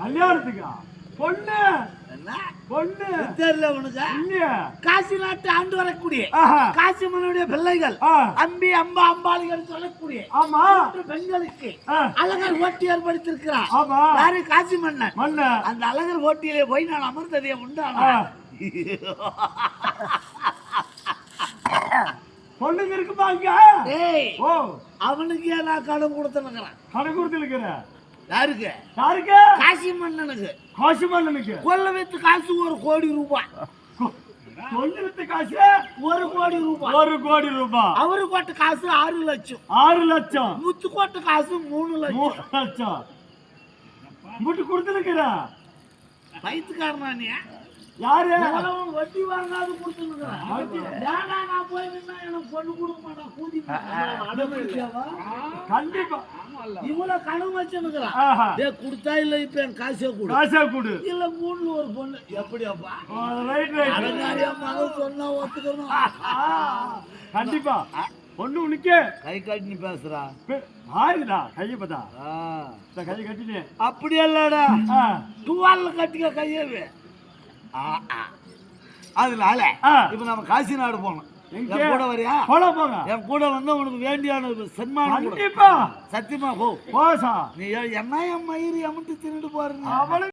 கல்யாணத்துக்கா? பொண்ணு? என்ன? பொண்ணு? தெரியல உனக்கு. காசி நாட்டு ஆண்டு வரக்கூடிய. காசி மன்னனுடைய பிள்ளைகள். அம்பி அம்பா அம்பாளிகள் சொல்லக்கூடிய ஆமா. பெண்களுக்கு. அழகர் ஓட்டி ஏற்படுத்தியிருக்கிறார் ஆமா. யாரு? காசி மன்னன். மண்ண அந்த அழகர் ஓட்டியிலே போய் நான் அமர்ந்ததே உண்டானா. பொண்ணுங்க இருக்குமா இங்க அவனுக்கு நான் கடன் கொடுத்துனுக்குறேன் கடை கொடுத்து இருக்கிற யாருக்கு? யாருக்கு? காசி மன்னனுக்கு காசு மண்ணனுக்கு கொல்ல வைத்து காசு ஒரு கோடி ரூபாய். பொண்ணு வித்த காசு ஒரு கோடி ரூபாய். ஒரு கோடி ரூபாய். அவரு கோட்ட காசு ஆறு லட்சம். ஆறு லட்சம். முத்து கோட்ட காசு மூணு லட்சம். மூணு லட்சம். முட்டு கொடுத்துருக்கிற. வயிற்றுக்காரனா நீ யாரு வட்டி வாங்காது கொடுத்துருக்குறேன் நான் போய் நின்னா எனக்கு பொண்ணு கொடுக்க மாட்டான் கூதி கண்டிப்பா. இவ்வளவு கடன் வச்சுருக்கிறான். ஆஹா. டேய் கொடுத்தா இல்ல இப்ப என் காசே கொடு. காசா கொடு. இல்ல மூணுல ஒரு பொண்ணு. எப்படியாப்பா? ரைட் ரைட் அடங்காரியா மகள் சொன்னா ஒத்துக்கணும்? கண்டிப்பா. பொண்ணு உனக்கு. கை காட்டி நீ பேசுறா ஆறுடா கையை பார்த்தா. இந்த கையை கட்டினேன் அப்படி இல்லடா. துவால்ல கட்டிக்க கையவே. அதனால. இப்ப நம்ம காசி நாடு போனோம்? என் கூட வரியா? போல போங்க என் கூட வந்து உனக்கு வேண்டியான சன்மானம். கண்டிப்பா. சத்தியமா போ. போசா நீ என்ன என் மயிறு எமட்டு தின்னுட்டு பாருங்க அவளுக்கு